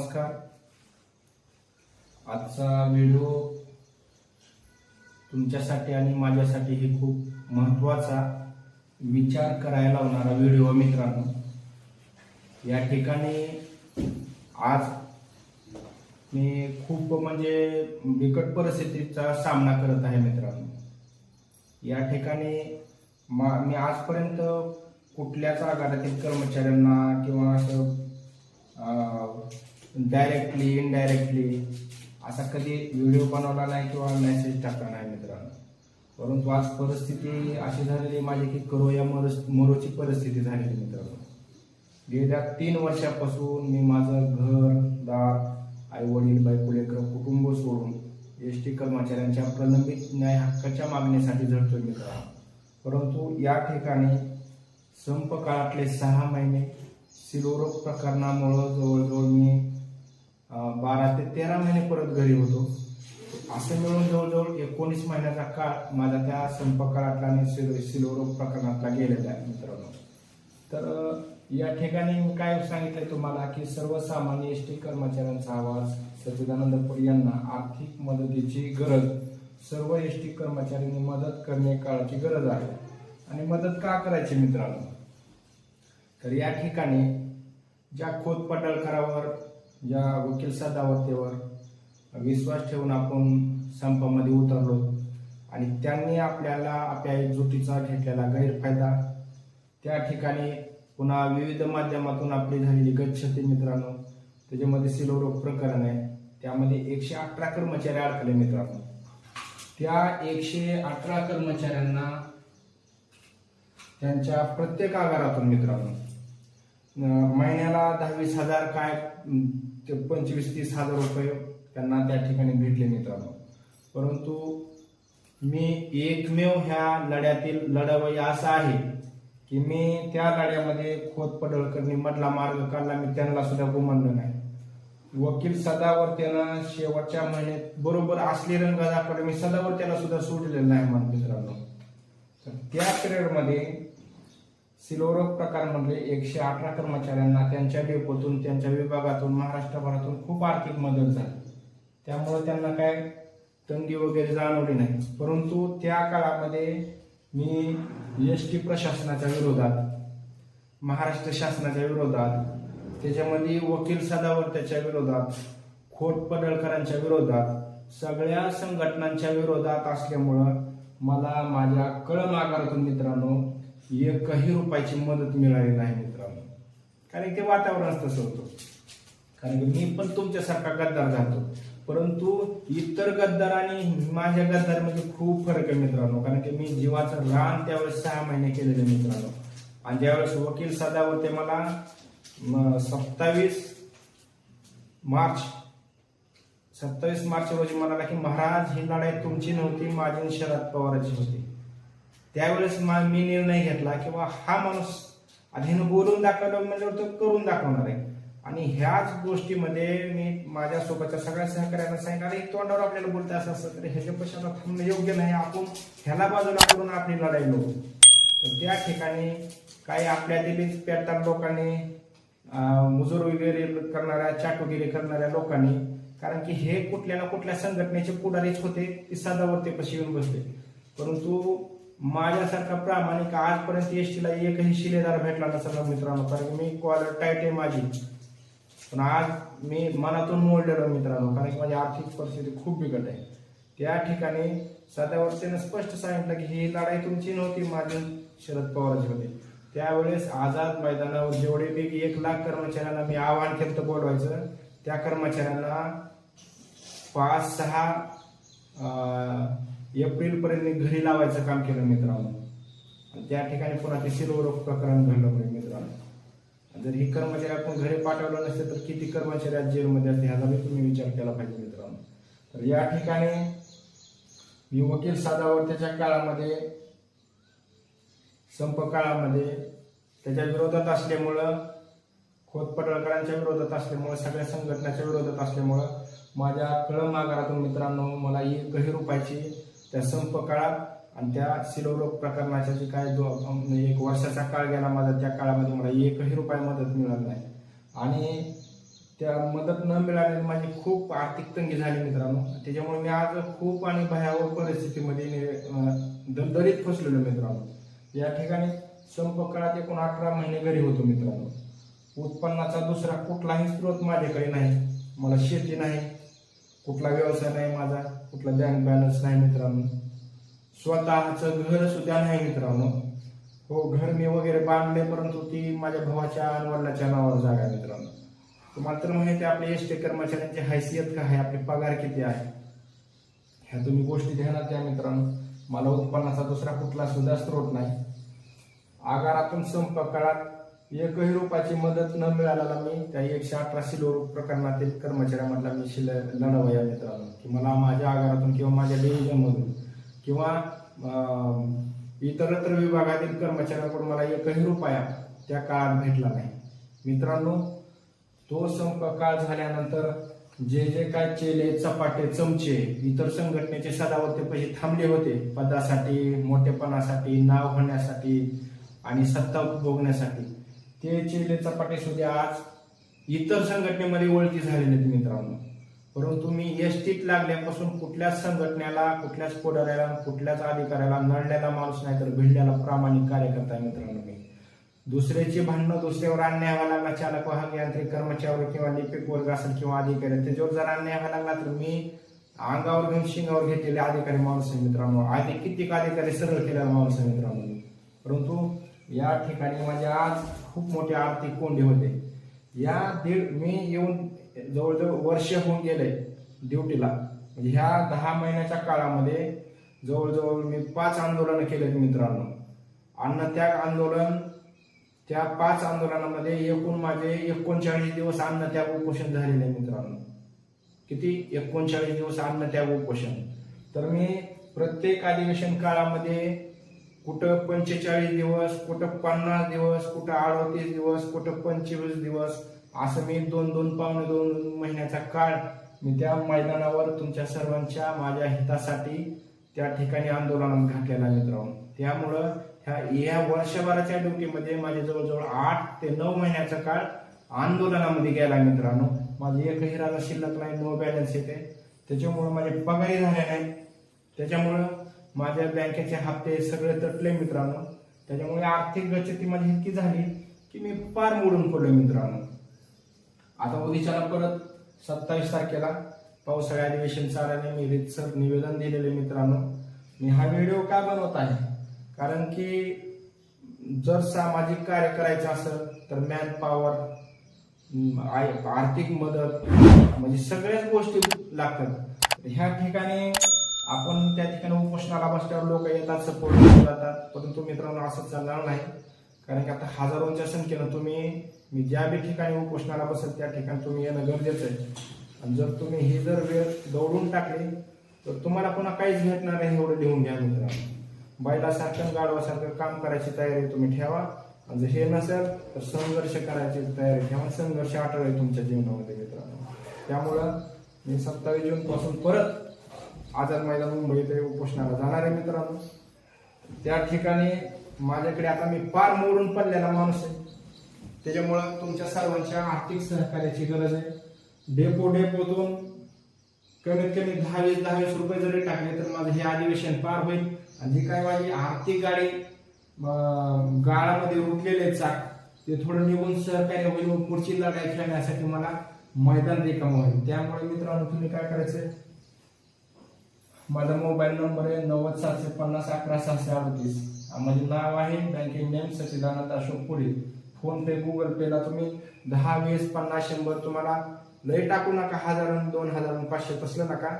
नमस्कार. आजचा व्हिडिओ तुमच्यासाठी आणि माझ्यासाठी हे खूप महत्त्वाचा विचार करायला लावणारा व्हिडिओ मित्रांनो. या ठिकाणी आज मी खूप म्हणजे बिकट परिस्थितीचा सामना करत आहे मित्रांनो. या ठिकाणी मा मी आजपर्यंत कुठल्याच आघाड्यातील कर्मचाऱ्यांना किंवा असं डायरेक्टली इनडायरेक्टली असा कधी व्हिडिओ बनवला नाही किंवा मेसेज टाकला नाही मित्रांनो. परंतु आज परिस्थिती अशी झालेली माझी की करो या मरो मरोची परिस्थिती झालेली मित्रांनो. गेल्या तीन वर्षापासून मी माझं घर दार आई वडील बायको लेकरं कुटुंब सोडून एस टी कर्मचाऱ्यांच्या प्रलंबित न्याय हक्काच्या मागणीसाठी झडतो मित्रांनो. परंतु या ठिकाणी संप काळातले सहा महिने सिलोरोग प्रकरणामुळं जवळजवळ मी बारा ते तेरा महिने परत घरी होतो. असं मिळून जवळजवळ एकोणीस महिन्याचा काळ माझा त्या संपकाळातला आणि सिलो सिलोरोग प्रकरणातला गेलेला आहे मित्रांनो. तर या ठिकाणी मी काय सांगितलंय तुम्हाला की सर्वसामान्य एस टी कर्मचाऱ्यांचा आवाज सच्चिदानंद पुरी यांना आर्थिक मदतीची गरज सर्व एस टी कर्मचाऱ्यांनी मदत करणे काळाची गरज आहे. आणि मदत का करायची मित्रांनो? तर या ठिकाणी ज्या खोत पडळकरावर ज्या वकील सदावतेवर विश्वास ठेवून आपण संपामध्ये उतरलो. आणि त्यांनी आपल्याला आपल्या एकजुटीचा घेतलेला गैरफायदा. त्या ठिकाणी पुन्हा विविध माध्यमातून आपली झालेली गच्छती मित्रांनो त्याच्यामध्ये सिलोरोग प्रकरण आहे. त्यामध्ये एकशे अठरा कर्मचारी अडकले मित्रांनो. त्या एकशे अठरा कर्मचाऱ्यांना त्यांच्या प्रत्येक आगारातून मित्रांनो महिन्याला दहावीस हजार काय ते पंचवीस तीस हजार रुपये त्यांना त्या ठिकाणी भेटले मित्रांनो. परंतु मी एकमेव ह्या लढ्यातील लढावई असा आहे की मी त्या लढ्यामध्ये खोत पडळकरनी मधला मार्ग काढला मी त्यांना सुद्धा गुमानलं नाही. वकील सदावर त्यानं शेवटच्या महिन्यात बरोबर असली रंग दाखवले मी सदावर त्याला सुद्धा सोडलेलं नाही म्हणून मित्रांनो. तर त्या पिरियडमध्ये सिलोरोग प्रकारमधले एकशे अठरा कर्मचाऱ्यांना त्यांच्या डेपोतून त्यांच्या विभागातून महाराष्ट्रभरातून खूप आर्थिक मदत झाली. त्यामुळे त्यांना काय तंगी वगैरे जाणवली नाही. परंतु त्या काळामध्ये मी एस टी प्रशासनाच्या विरोधात महाराष्ट्र शासनाच्या विरोधात त्याच्यामध्ये वकील सदावर त्याच्या विरोधात खोट पडळकरांच्या विरोधात सगळ्या संघटनांच्या विरोधात असल्यामुळं मला माझ्या कळम आकारातून मित्रांनो एकही रुपयाची मदत मिळाली नाही मित्रांनो. कारण ते वातावरणच तसं होतं कारण की मी पण तुमच्यासारखा गद्दार झालो परंतु इतर गद्दार आणि माझ्या गद्दारमध्ये खूप फरक आहे मित्रांनो. कारण की मी जीवाचं रान त्यावेळेस सहा महिने केलेले मित्रांनो. आणि ज्यावेळेस वकील सदा होते मला सत्तावीस मार्च सत्तावीस मार्च रोजी म्हणाला की महाराज ही लढाई तुमची नव्हती माझी शरद पवाराची होती. त्यावेळेस मा- मी निर्णय घेतला किंवा हा माणूस आधीनं बोलून दाखवलं म्हणजे तो करून दाखवणार आहे. आणि ह्याच गोष्टीमध्ये मी माझ्या सोबतच्या सगळ्या सहकार्यांना सांगितलं एक तोंडावर आपल्याला बोलता असं असतं तर ह्याच्या पश्चात थांबणं योग्य नाही. आपण ह्याला बाजूला करून आपली लढाई लोक तर त्या ठिकाणी काही आपल्या दिलीच पेटतात लोकांनी मुजूर वगैरे करणाऱ्या चाटुगिरी करणाऱ्या लोकांनी कारण की हे कुठल्या ना कुठल्या संघटनेचे पुढारीच होते ती सदावरती कशी येऊन बसले परंतु माझ्यासारखा प्रामाणिक आजपर्यंत एस टीला एकही शिलेदार भेटला नसेल मित्रांनो? कारण की मी कॉलर टाईट आहे माझी. पण आज मी मनातून मोडलेलो मित्रांनो कारण की माझी आर्थिक परिस्थिती खूप बिकट आहे. त्या ठिकाणी सदावर्तीनं स्पष्ट सांगितलं की ही लढाई तुमची नव्हती माझी शरद पवारची होती. त्यावेळेस आझाद मैदानावर जेवढे पैकी एक लाख कर्मचाऱ्यांना मी आव्हान केलं बोलवायचं त्या कर्मचाऱ्यांना पाच सहा एप्रिल पर्यंत घरी लावायचं काम केलं मित्रांनो. त्या ठिकाणी पुन्हा ते शिरोरोग प्रकरण घडलं पाहिजे मित्रांनो. जर ही कर्मचारी आपण घरी पाठवलं नसते तर किती कर्मचारी आज जेलमध्ये असते ह्याचा बी तुम्ही विचार केला पाहिजे मित्रांनो. तर या ठिकाणी मी वकील साधावर त्याच्या काळामध्ये संप काळामध्ये त्याच्या विरोधात असल्यामुळं खोत पडळकरांच्या विरोधात असल्यामुळं सगळ्या संघटनाच्या विरोधात असल्यामुळं माझ्या कळम आगारातून मित्रांनो मला एकही रुपयाची त्या संप काळात आणि त्या सिलोरोग प्रकरणाच्या जे काय म्हणजे एक वर्षाचा काळ गेला माझा त्या काळामध्ये मला एकही रुपया मदत मिळाली नाही. आणि त्या मदत न मिळाल्याने माझी खूप आर्थिक तंगी झाली मित्रांनो. त्याच्यामुळे मी आज खूप आणि भयावह परिस्थितीमध्ये दलदलीत फसलेलो मित्रांनो. या ठिकाणी संप काळात एकूण अठरा महिने घरी होतो मित्रांनो. उत्पन्नाचा दुसरा कुठलाही स्रोत माझ्याकडे नाही. मला शेती नाही. कुठला व्यवसाय नाही माझा. कुठला बँक बॅलन्स नाही मित्रांनो. स्वतःचं घर सुद्धा नाही मित्रांनो. हो घर मी वगैरे बांधले परंतु ती माझ्या भावाच्या आणि वडिलाच्या नावावर जागा आहे मित्रांनो. तुम्हाला तर माहिती आहे आपले एस टी कर्मचाऱ्यांची हैसियत काय आहे आपले पगार किती आहे. ह्या तुम्ही गोष्टी ध्यानात द्या मित्रांनो. मला उत्पन्नाचा दुसरा कुठला सुद्धा स्रोत नाही. आगारातून संप काळात एकही रुपयाची मदत न मिळालेला मी त्या एकशे अठरा सिलोर प्रकरणातील कर्मचाऱ्यांमधला मी शिल लढवया मित्रांनो. की मला माझ्या आगारातून किंवा माझ्या डिव्हिजनमधून किंवा इतरत्र विभागातील कर्मचाऱ्यांकडून मला एकही रुपया त्या काळात भेटला नाही. मित्रांनो तो संप काळ झाल्यानंतर जे जे काय चेले चपाटे चमचे इतर संघटनेचे सदावरते पैसे थांबले होते पदासाठी मोठेपणासाठी नाव होण्यासाठी आणि सत्ता भोगण्यासाठी. ते चेले चपाटे सुद्धा आज इतर संघटनेमध्ये ओळखी झालेले आहेत मित्रांनो. परंतु मी एसटीत लागल्यापासून कुठल्याच संघटनेला कुठल्याच पुढाऱ्याला कुठल्याच अधिकाऱ्याला नडलेला माणूस नाही तर भिडलेला प्रामाणिक कार्यकर्ता आहे मित्रांनो मी. दुसऱ्याची भांडणं दुसऱ्यावर अन्याय व्हायला लागला चालक वाहक यांत्रिक कर्मचाऱ्यावर किंवा लिपिक वर्ग असेल किंवा अधिकारी त्याच्यावर जर अन्याय व्हायला लागला तर मी अंगावर घेऊन शिंगावर घेतलेले अधिकारी माणूस आहे मित्रांनो. आधी कित्येक अधिकारी सरळ केलेला माणूस आहे मित्रांनो परंतु या ठिकाणी माझे आज खूप मोठे आर्थिक कोंडे होते. या दीड मी येऊन जवळजवळ वर्ष होऊन गेले ड्युटीला. म्हणजे ह्या दहा महिन्याच्या काळामध्ये जवळजवळ मी पाच आंदोलनं केलेत मित्रांनो. अन्नत्याग आंदोलन त्या पाच आंदोलनामध्ये एकूण माझे एकोणचाळीस दिवस अन्नत्याग उपोषण झालेले आहे मित्रांनो. किती? एकोणचाळीस दिवस अन्नत्याग उपोषण. तर मी प्रत्येक अधिवेशन काळामध्ये कुठं पंचेचाळीस दिवस कुठं पन्नास दिवस कुठं अडतीस दिवस कुठं पंचवीस दिवस असं मी दोन दोन पावणे दोन महिन्याचा काळ मी त्या मैदानावर तुमच्या सर्वांच्या माझ्या हितासाठी त्या ठिकाणी आंदोलनात घातलेला मित्रांनो. त्यामुळं ह्या या वर्षभराच्या ड्युटीमध्ये माझे जवळजवळ आठ ते नऊ महिन्याचा काळ आंदोलनामध्ये गेला मित्रांनो. माझी एकही राजा शिल्लक नाही नो बॅलन्स येते. त्याच्यामुळं माझे पगारी झाले नाही. त्याच्यामुळं माझ्या बँकेचे हप्ते सगळे तटले मित्रांनो. त्याच्यामुळे आर्थिक गचती माझी इतकी झाली की मी पार मोडून पडलो मित्रांनो. आता उद्याच्याला परत सत्तावीस तारखेला पावसाळ्या अधिवेशन चालल्याने मी रितसर निवेदन दिलेले मित्रांनो. मी हा व्हिडिओ का बनवत आहे? कारण की जर सामाजिक कार्य करायचं असेल तर मॅन पॉवर आर्थिक मदत म्हणजे सगळ्याच गोष्टी लागतात. ह्या ठिकाणी आपण त्या ठिकाणी उपोषणाला बसल्यावर लोक येतात सपोर्ट जातात परंतु मित्रांनो असं चालणार नाही. कारण की आता हजारोंच्या संख्येनं तुम्ही मी ज्या बी ठिकाणी उपोषणाला बसेल त्या ठिकाणी तुम्ही येणं गरजेचं आहे. आणि जर तुम्ही ही जर वेळ दौडून टाकली तर तुम्हाला पुन्हा काहीच भेटणार नाही एवढं लिहून घ्या मित्रांनो. बैलासारखं गाडवासारखं काम करायची तयारी तुम्ही ठेवा. आणि जर हे नसेल तर संघर्ष करायची तयारी ठेवा. संघर्ष आठवडे तुमच्या जीवनामध्ये मित्रांनो. त्यामुळं मी सत्तावीस जून पासून परत आझाद मैदान मुंबई इथे उपोषणाला जाणार आहे मित्रांनो. त्या ठिकाणी माझ्याकडे आता मी पार मोडून पडलेला माणूस आहे. त्याच्यामुळं तुमच्या सर्वांच्या आर्थिक सहकार्याची गरज आहे. डेपो डेपोतून कमीत कमी दहा वीस दहा वीस रुपये जरी टाकले तर माझं हे अधिवेशन पार होईल. आणि जी काय माझी आर्थिक गाडी गाळामध्ये उठलेले चाक ते थोडं निघून सहकार्य होईल व पुढची लढाई खेळण्यासाठी मला मैदान रिकाम होईल. त्यामुळे मित्रांनो तुम्ही काय करायचं माझा मोबाईल नंबर आहे नव्वद सातशे पन्नास अकरा सहाशे अडतीस. माझे नाव आहे बँकिंग नेम सचिदानंद अशोक पुढे. फोनपे गुगल पेला तुम्ही दहा वीस पन्नास शंभर तुम्हाला लय टाकू नका. हजार दोन हजार पाचशे तसलं नका.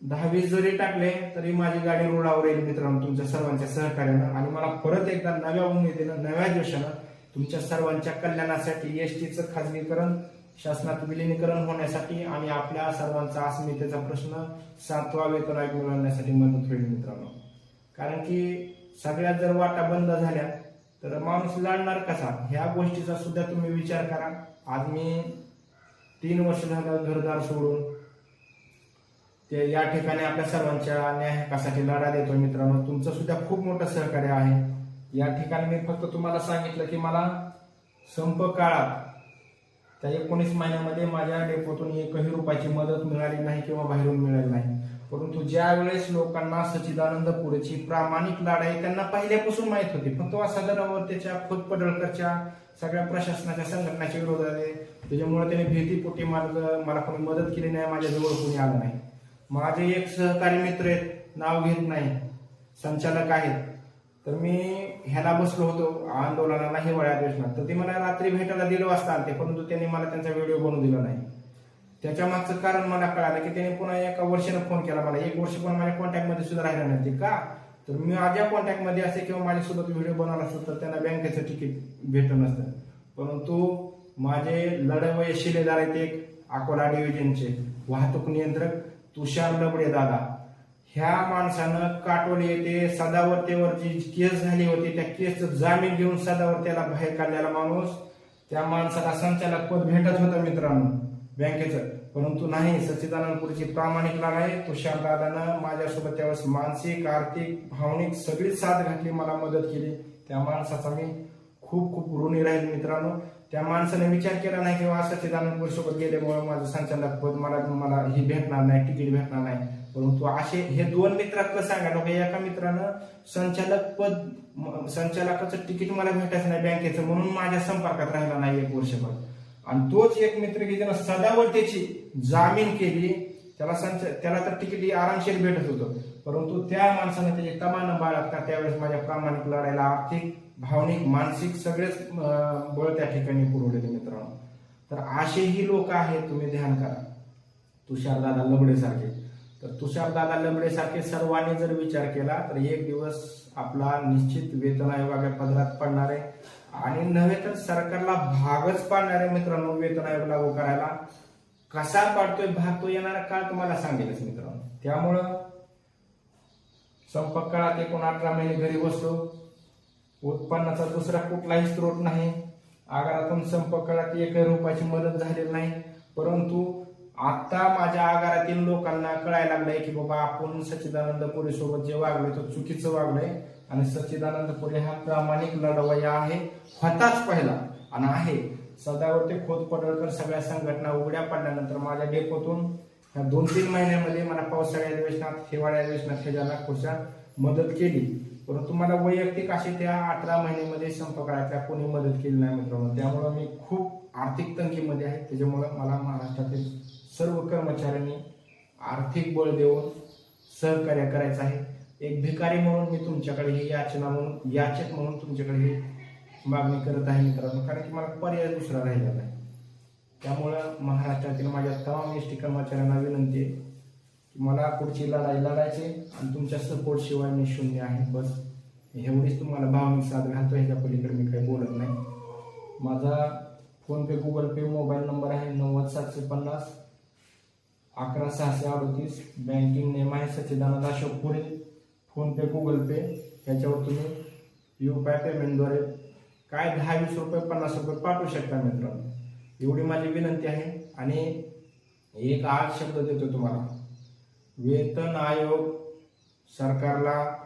दहा वीस जरी टाकले तरी माझी गाडी रोडावर येईल मित्रांनो तुमच्या सर्वांच्या सहकार्यानं. आणि मला परत एकदा नव्या उमेदीनं नव्या जोशानं तुमच्या सर्वांच्या कल्याणासाठी एस टीचं खाजगीकरण शासनात विलिनीकरण होण्यासाठी आणि आपल्या सर्वांचा अस्मितेचा प्रश्न सातवा वेतन आयोग मिळवण्यासाठी मदत होईल मित्रांनो. कारण की सगळ्यात जर वाटा बंद झाल्या तर माणूस लढणार कसा? ह्या गोष्टीचा सुद्धा तुम्ही विचार करा. आज मी तीन वर्ष झालं घरदार सोडून ते या ठिकाणी आपल्या सर्वांच्या न्याय हक्कासाठी लढा देतो मित्रांनो. तुमचं सुद्धा खूप मोठं सहकार्य आहे. या ठिकाणी मी फक्त तुम्हाला सांगितलं की मला संप काळात त्या एकोणीस महिन्यामध्ये माझ्या डेपोतून एकही रुपयाची मदत मिळाली नाही किंवा बाहेरून मिळाली नाही. परंतु ज्या वेळेस लोकांना सचिदानंद पुरेची प्रामाणिक लढाई त्यांना पहिल्यापासून माहीत होती फक्त सदनावर त्याच्या खुद पडळकरच्या सगळ्या प्रशासनाच्या संघटनाच्या विरोधात आले. त्याच्यामुळे त्याने भीतीपोटी मार्ग मला कोणी मदत केली नाही माझ्या जवळ कोणी आलं नाही. माझे एक सहकारी मित्र आहेत नाव घेत नाही. संचालक आहेत. तर मी ह्याला बसलो होतो आंदोलनाला हिवाळ्या अधिवेशनात तर ते मला रात्री भेटायला दिलं वाजता आणते परंतु त्यांनी मला त्यांचा व्हिडिओ बनवू दिला नाही. त्याच्या मागचं कारण मला कळालं की त्याने पुन्हा एका वर्षानं फोन केला मला. एक वर्ष पण माझ्या कॉन्टॅक्टमध्ये सुद्धा राहिला नाही ते का? तर मी माझ्या कॉन्टॅक्टमध्ये असे किंवा माझ्यासोबत व्हिडिओ बनवला असतो तर त्यांना बँकेचं तिकीट भेटत नसतं. परंतु माझे लढवय शिलेदार आहेत एक अकोला डिव्हिजनचे वाहतूक नियंत्रक तुषार लबडे दादा. ह्या माणसानं काटोले येथे सदावर्तेवरची केस झाली होती त्या केसचं जामीन घेऊन सदावर्त्याला बाहेर काढलेला माणूस त्या माणसाला संचालक पद भेटत होतं मित्रांनो बँकेचं. परंतु नाही सच्चिदानंदपूरची प्रामाणिक लढाई तुषार दादानं माझ्यासोबत त्यावेळेस मानसिक आर्थिक भावनिक सगळीच साथ घातली मला मदत केली. त्या माणसाचा मी खूप खूप ऋणी राहील मित्रांनो. त्या माणसाने विचार केला नाही किंवा सच्चिदानंदपूर सोबत गेल्यामुळे माझं संचालक पद मला मला ही भेटणार नाही तिकीट भेटणार नाही. परंतु असे हे दोन मित्रातलं सांगा लोक एका मित्रानं संचालक पद संचालकाचं तिकीट मला भेटायचं नाही बँकेचं म्हणून माझ्या संपर्कात राहिला नाही एक वर्षभर. आणि तोच एक मित्र की ज्यानं सदावर त्याची जामीन केली त्याला संच त्याला तर तिकीट आरामशीर भेटत होतं. परंतु त्या माणसाने त्याची तमान बाळगता त्यावेळेस माझ्या प्रामाणिक लढायला आर्थिक भावनिक मानसिक सगळेच बळ त्या ठिकाणी पुरवलेले मित्रांनो. तर असेही लोक आहेत तुम्ही ध्यान करा. तुषारदादा लबडेसारखे. तर तुषारदादा लबडेसारखे सर्वांनी जर विचार केला तर एक दिवस आपला निश्चित वेतन आयोगाच्या पदरात पडणार आहे. आणि नव्हे तर सरकारला भागच पाडणार आहे मित्रांनो वेतन आयोग लागू करायला. कसा पाडतोय भाग तो येणारा काळ तुम्हाला सांगेलच मित्रांनो. त्यामुळं संपर्क काळात एकूण अठरा महिने घरी बसतो उत्पन्नाचा दुसरा कुठलाही स्रोत नाही. आगारातून संपर्क काळात एकही रुपयाची मदत झालेली नाही. परंतु आता माझ्या आगारातील लोकांना कळायला लागलंय की बाबा आपण सच्चिदानंद पुरी सोबत जे वागलोय तो चुकीचं वागलोय. आणि सच्चिदानंद पुरे हा प्रामाणिक लढवया आहे होताच पहिला. आणि आहे. सदावरती खोत पडळकर सगळ्या संघटना उघड्या पडल्यानंतर माझ्या डेपोतून ह्या दोन तीन महिन्यामध्ये मला पावसाळ्या अधिवेशनात हिवाळ्या अधिवेशनात ह्याच्याला खुशा मदत केली. परंतु मला वैयक्तिक अशी त्या अठरा महिन्यामध्ये संपर्कातल्या कोणी मदत केली नाही मित्रांनो. त्यामुळं मी खूप आर्थिक तंगीमध्ये आहे. त्याच्यामुळं मला महाराष्ट्रातील सर्व कर्मचाऱ्यांनी आर्थिक बळ देऊन सहकार्य करायचं आहे. एक भिकारी म्हणून मी तुमच्याकडे ही याचना म्हणून याचक म्हणून तुमच्याकडे ही मागणी करत आहे मित्रांनो. कारण की मला पर्याय दुसरा राहिला नाही. त्यामुळं महाराष्ट्रातील माझ्या तमाम एस टी कर्मचाऱ्यांना विनंती आहे की मला पुढची लढाई लढायची आणि तुमच्या सपोर्ट शिवाय मी शून्य आहे. बस. एवढीच तुम्हाला भावनिक साथ घालतो ह्याच्या पलीकडे मी काही बोलत नाही. माझा PhonePe Google pay mobile number आहे नव्वद सातशे पन्नास अकरा सहाशे अडतीस. बँकिंग नेम आहे Sachchidanand Ashok Pure. PhonePe Google pay. ह्याच्यावर तुम्ही यू पी आय पेमेंटद्वारे काय दहा वीस रुपये पन्नास रुपये पाठवू शकता मित्रांनो. एवढी माझी विनंती आहे. आणि एक आज शब्द देतो तुम्हाला. वेतन आयोग सरकारला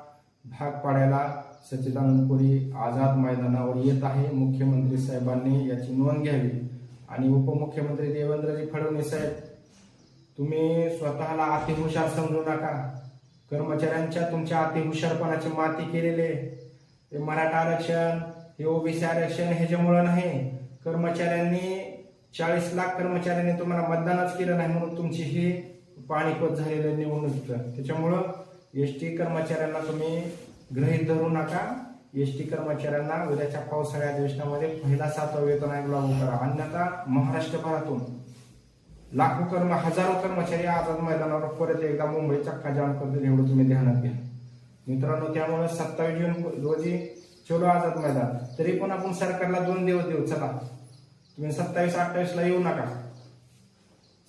भाग पाडायला सच्चिदानंद पुरी आझाद मैदानावर येत आहे. मुख्यमंत्री साहेबांनी याची नोंद घ्यावी. आणि उपमुख्यमंत्री देवेंद्रजी फडणवीस साहेब तुम्ही स्वतःला अतिहुशार समजू नका. कर्मचाऱ्यांच्या तुमच्या अतिहुशारपणाची माती केलेले ते मराठा आरक्षण हे ओबीसी आरक्षण ह्याच्यामुळं नाही कर्मचाऱ्यांनी चाळीस लाख कर्मचाऱ्यांनी तुम्हाला मतदानच केलं नाही म्हणून तुमची ही पाणीपत झालेलं निवडणूक त्याच्यामुळं एस टी कर्मचाऱ्यांना तुम्ही गृहीत धरू नका. एस टी कर्मचाऱ्यांना उद्याच्या पावसाळ्या अधिवेशनामध्ये पहिला सातवा वेतन आयोग लागू करा. अन्यथा महाराष्ट्रभरातून लाखो कर्म हजारो कर्मचारी आझाद मैदानावर परत एकदा मुंबई चक्का जाम करतील एवढं तुम्ही ध्यानात घ्या. मित्रांनो त्यामुळे सत्तावीस जून रोजी चलो आझाद मैदान. तरी पण आपण सरकारला दोन दिवस देऊ. चला. तुम्ही सत्तावीस अठ्ठावीसला येऊ नका.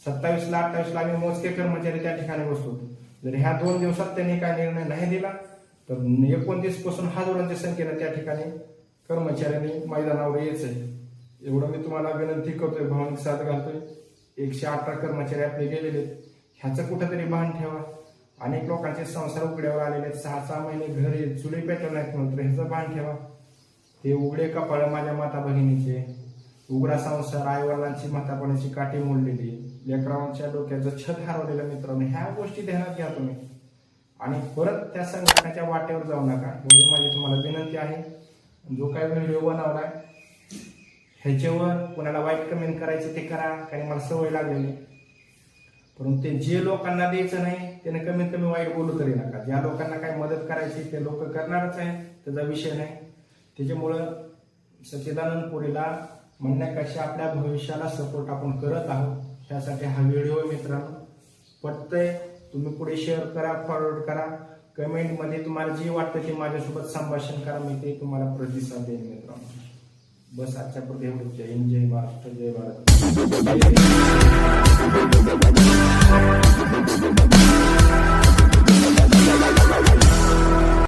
सत्तावीसला अठ्ठावीसला आम्ही मोजके कर्मचारी त्या ठिकाणी बसतो. जर ह्या दोन दिवसात त्यांनी काय निर्णय नाही दिला तर एकोणतीसपासून हजारांच्या संख्येनं त्या ठिकाणी कर्मचाऱ्यांनी मैदानावर यायचंय. एवढं मी तुम्हाला विनंती करतोय भावनिक साथ घालतोय. एकशे अठरा कर्मचारी आपले गेलेले आहेत. ह्याचं कुठंतरी भान ठेवा. अनेक लोकांचे संसार उघड्यावर आलेले आहेत. सहा सहा महिने घरी चुली पेटवण्यात नंतर ह्याचं भान ठेवा. ते उघडे कपाळ माझ्या माता भगिनीचे. उघडा संसार आईवडिलांची म्हातापणाची काठी मोडलेली. लेकरांच्या डोक्याचं छत हरवलेलं मित्रांनो. ह्या गोष्टी ध्यानात घ्या तुम्ही. आणि परत त्या संघटनाच्या वाटेवर जाऊ नका. एवढी माझी तुम्हाला विनंती आहे. जो काही व्हिडिओ बनवलाय ह्याच्यावर कोणाला वाईट कमेंट करायचे ते करा. कारण मला सवय लागलेली परंतु ते जे लोकांना द्यायचं नाही त्यांना कमीत कमी वाईट बोलू तरी नका. ज्या लोकांना काही मदत करायची ते लोक करणारच आहे. त्याचा विषय नाही. त्याच्यामुळं सच्चिदानंद पुरीला म्हणण्यापेक्षा आपल्या भविष्याला सपोर्ट आपण करत आहोत. त्यासाठी हा व्हिडिओ मित्रांनो. पटतंय. तुम्ही पुढे शेअर करा फॉरवर्ड करा. कमेंटमध्ये तुम्हाला जे वाटतं ते माझ्यासोबत संभाषण करा. मी ते तुम्हाला प्रतिसाद देईन मित्रांनो. बस आजच्या पुढे एवढं जय हिंद जय महाराष्ट्र जय भारत जय हिंद.